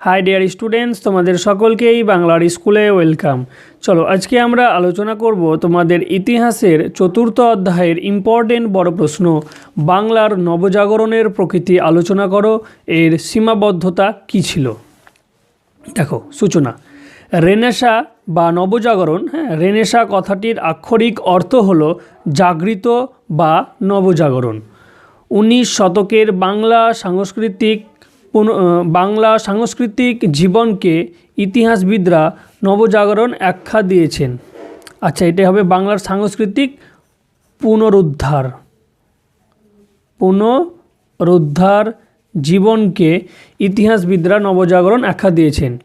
High dear students তোমাদের সকলকেই বাংলার স্কুলে ওয়েলকাম চলো, আজকে আমরা আলোচনা করব তোমাদের ইতিহাসের চতুর্থ অধ্যায়ের ইম্পর্টেন্ট বড় প্রশ্ন। বাংলার নবজাগরণের প্রকৃতি আলোচনা করো, এর সীমাবদ্ধতা কী ছিল? দেখো, সূচনা। রেনেসা বা নবজাগরণ হ্যাঁ রেনেসা কথাটির আক্ষরিক অর্থ হলো জাগৃত বা নবজাগরণ। উনিশ শতকের বাংলা সাংস্কৃতিক বাংলা সাংস্কৃতিক জীবনকে ইতিহাসবিদরা নবজাগরণ আখ্যা দিয়েছেন। আচ্ছা এটা হবে বাংলার সাংস্কৃতিক পুনরুদ্ধার। পুনরুদ্ধার জীবনকে ইতিহাসবিদরা নবজাগরণ আখ্যা দিয়েছেন।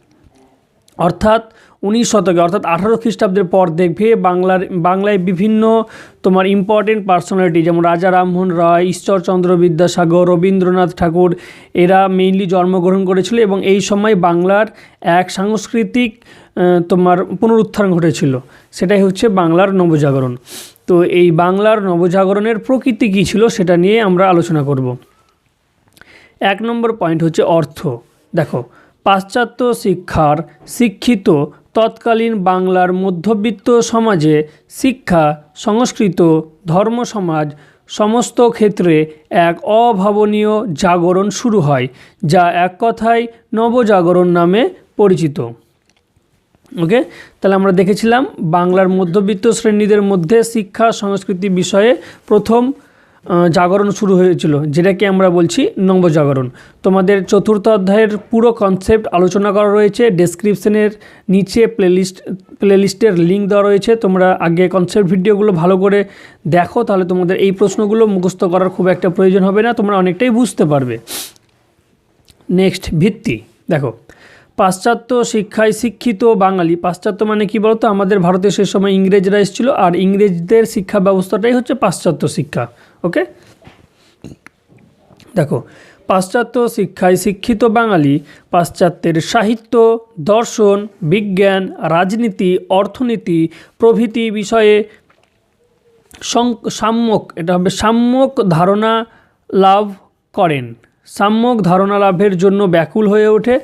অর্থাৎ উনিশ শতকে, অর্থাৎ আঠারো খ্রিস্টাব্দের পর দেখবে বাংলার, বাংলায় বিভিন্ন তোমার ইম্পর্টেন্ট পার্সোনালিটি যেমন রাজা রামমোহন রায়, ঈশ্বরচন্দ্র বিদ্যাসাগর, রবীন্দ্রনাথ ঠাকুর, এরা মেইনলি জন্মগ্রহণ করেছিল এবং এই সময় বাংলার এক সাংস্কৃতিক তোমার পুনরুত্থান ঘটেছিল। সেটাই হচ্ছে বাংলার নবজাগরণ। তো এই বাংলার নবজাগরণের প্রকৃতি কী ছিল সেটা নিয়ে আমরা আলোচনা করব। এক নম্বর পয়েন্ট হচ্ছে অর্থ। দেখো, পাশ্চাত্য শিক্ষার শিক্ষিত তৎকালীন বাংলার মধ্যবিত্ত সমাজে শিক্ষা, সংস্কৃত ধর্ম সমাজ সমস্ত ক্ষেত্রে এক অভাবনীয় জাগরণ শুরু হয়, যা এক কথায় নবজাগরণ নামে পরিচিত। ওকে? তাহলে আমরা দেখেছিলাম বাংলার মধ্যবিত্ত শ্রেণীদের মধ্যে শিক্ষা, সংস্কৃতি বিষয়ে প্রথম জাগরণ শুরু হয়েছিল, যেটাকে আমরা বলছি নবজাগরণ। তোমাদের চতুর্থ অধ্যায়ের পুরো কনসেপ্ট আলোচনা করা রয়েছে ডেসক্রিপশনের নিচে প্লেলিস্ট প্লেলিস্টের লিঙ্ক দেওয়া রয়েছে। তোমরা আগে কনসেপ্ট ভিডিওগুলো ভালো করে দেখো, তাহলে তোমাদের এই প্রশ্নগুলো মুখস্থ করার খুব একটা প্রয়োজন হবে না, তোমরা অনেকটাই বুঝতে পারবে। নেক্সট ভিত্তি। দেখো পাশ্চাত্য শিক্ষায় শিক্ষিত বাঙালি। পাশ্চাত্য মানে কি বলতো? আমাদের ভারতে সে সময় ইংরেজরা এসেছিল আর ইংরেজদের শিক্ষা ব্যবস্থাটাই হচ্ছে পাশ্চাত্য শিক্ষা, ওকে? দেখো, পাশ্চাত্য শিক্ষায় শিক্ষিত বাঙালি পাশ্চাত্যের সাহিত্য, দর্শন, বিজ্ঞান, রাজনীতি, অর্থনীতি প্রভৃতি বিষয়ে সাম্যক, এটা হবে সাম্যক ধারণা লাভ করেন। সাম্যক ধারণা লাভের জন্য ব্যাকুল হয়ে ওঠে।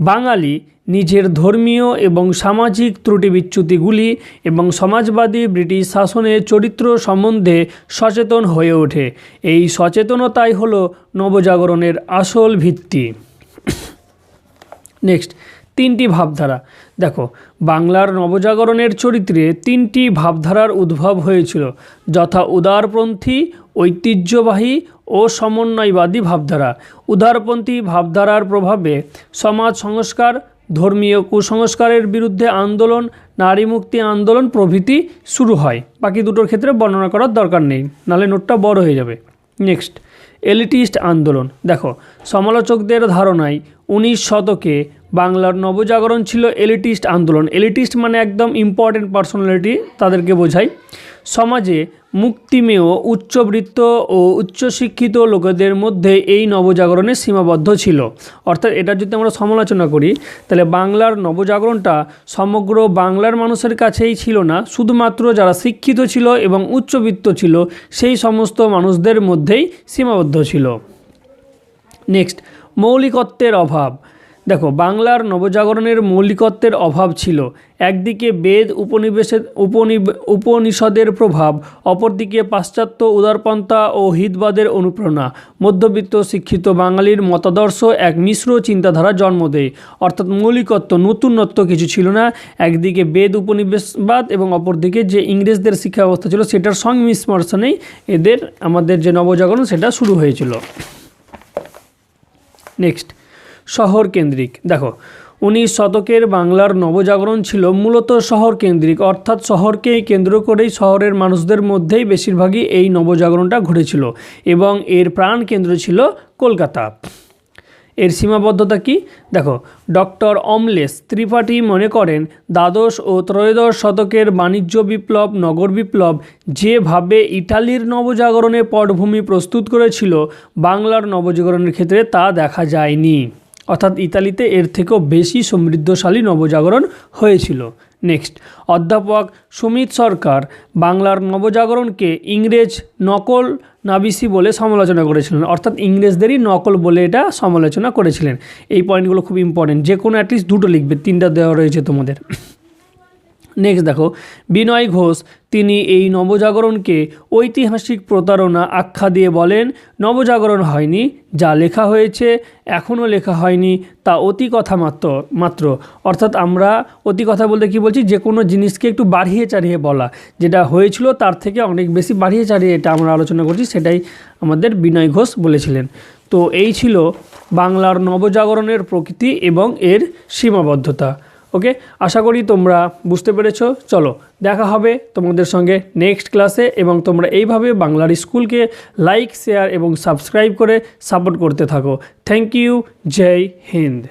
বাঙালি নিজের ধর্মীয় এবং সামাজিক ত্রুটি বিচ্যুতিগুলি এবং সমাজবাদী ব্রিটিশ শাসনের চরিত্র সম্বন্ধে সচেতন হয়ে ওঠে। এই সচেতনতাই হল নবজাগরণের আসল ভিত্তি। নেক্সট, তিনটি ভাবধারা। দেখো, বাংলার নবজাগরণের চরিত্রে তিনটি ভাবধারার উদ্ভব হয়েছিল। যথা উদারপন্থী ঐতিহ্যবাহী ও সমন্বয়বাদী ভাবধারা। উদারপন্থী ভাবধারার প্রভাবে সমাজ সংস্কার, ধর্মীয় কুসংস্কারের বিরুদ্ধে আন্দোলন নারী মুক্তি আন্দোলন প্রভৃতি শুরু হয়। বাকি দুটোর ক্ষেত্রে বর্ণনা করার দরকার নেই, নাহলে নোটটা বড় হয়ে যাবে। নেক্সট, এলিটিস্ট আন্দোলন। দেখো, সমালোচকদের ধারণায় উনিশ শতকে বাংলার নবজাগরণ ছিল এলিটিস্ট আন্দোলন। এলিটিস্ট মানে একদম ইম্পর্টেন্ট পার্সোনালিটি তাদেরকে বোঝায়। সমাজে মুক্তিমেয়, উচ্চবৃত্ত ও উচ্চশিক্ষিত লোকেদের মধ্যে এই নবজাগরণে সীমাবদ্ধ ছিল। অর্থাৎ এটা যদি আমরা সমালোচনা করি, তাহলে বাংলার নবজাগরণটা সমগ্র বাংলার মানুষের কাছেই ছিল না। শুধুমাত্র যারা শিক্ষিত ছিল এবং উচ্চবিত্ত ছিল, সেই সমস্ত মানুষদের মধ্যেই সীমাবদ্ধ ছিল। নেক্সট, মৌলিকত্বের অভাব। দেখো, বাংলার নবজাগরণের মৌলিকত্বের অভাব ছিল। একদিকে বেদ উপনিবেশের উপনিব- উপনিষদের প্রভাব, অপরদিকে পাশ্চাত্য উদারপন্থা ও হিতবাদের অনুপ্রেরণা। মধ্যবিত্ত শিক্ষিত বাঙালির মতাদর্শ এক মিশ্র চিন্তাধারা জন্ম দেয়। অর্থাৎ মৌলিকত্ব, নতুনত্ব কিছু ছিল না। একদিকে বেদ উপনিবেশবাদ এবং অপরদিকে যে ইংরেজদের শিক্ষা ব্যবস্থা ছিল, সেটার সংমিশ্রণেই এদের, আমাদের যে নবজাগরণ, সেটা শুরু হয়েছিল। নেক্সট। শহর কেন্দ্রিক দেখো, উনিশ শতকের বাংলার নবজাগরণ ছিল মূলত শহর কেন্দ্রিক অর্থাৎ শহরকেই কেন্দ্র করেই শহরের মানুষদের মধ্যেই বেশিরভাগই এই নবজাগরণটা ঘটেছিল এবং এর প্রাণ কেন্দ্র ছিল কলকাতা। এর সীমাবদ্ধতা কি? দেখো, ডক্টর অমলেশ ত্রিপাঠী মনে করেন, দ্বাদশ ও ত্রয়োদশ শতকের বাণিজ্য বিপ্লব, নগর বিপ্লব যেভাবে ইটালির নবজাগরণে পটভূমি প্রস্তুত করেছিল, বাংলার নবজাগরণের ক্ষেত্রে তা দেখা যায়নি। অর্থাৎ ইতালিতে এর থেকেও বেশি সমৃদ্ধশালী নবজাগরণ হয়েছিল। নেক্সট, অধ্যাপক সুমিত সরকার বাংলার নবজাগরণকে ইংরেজ নকল নাবিসি বলে সমালোচনা করেছিলেন। অর্থাৎ ইংরেজদেরই নকল বলে এটা সমালোচনা করেছিলেন। এই পয়েন্টগুলো খুব ইম্পর্টেন্ট যে কোনো অ্যাটলিস্ট দুটো লিখবে, তিনটা দেওয়া রয়েছে তোমাদের। নেক্সট দেখো, বিনয় ঘোষ, তিনি এই নবজাগরণকে ঐতিহাসিক প্রতারণা আখ্যা দিয়ে বলেন, নবজাগরণ হয়নি, যা লেখা হয়েছে এখনও লেখা হয়নি, তা অতি কথা মাত্র মাত্র। অর্থাৎ আমরা অতি কথা বলতে কি বলছি? যে কোনো জিনিসকে একটু বাড়িয়ে চাড়িয়ে বলা। যেটা হয়েছিল তার থেকে অনেক বেশি বাড়িয়ে চাড়িয়ে এটা আমরা আলোচনা করছি, সেটাই আমাদের বিনয় ঘোষ বলেছিলেন। তো এই ছিল বাংলার নবজাগরণের প্রকৃতি এবং এর সীমাবদ্ধতা। ওকে আশা করি তোমরা বুঝতে পেরেছ। চলো, দেখা হবে তোমাদের সঙ্গে নেক্সট ক্লাসে এবং তোমরা এইভাবে বাংলার স্কুলকে লাইক শেয়ার এবং সাবস্ক্রাইব করে সাপোর্ট করতে থাকো। Thank you Joy Hind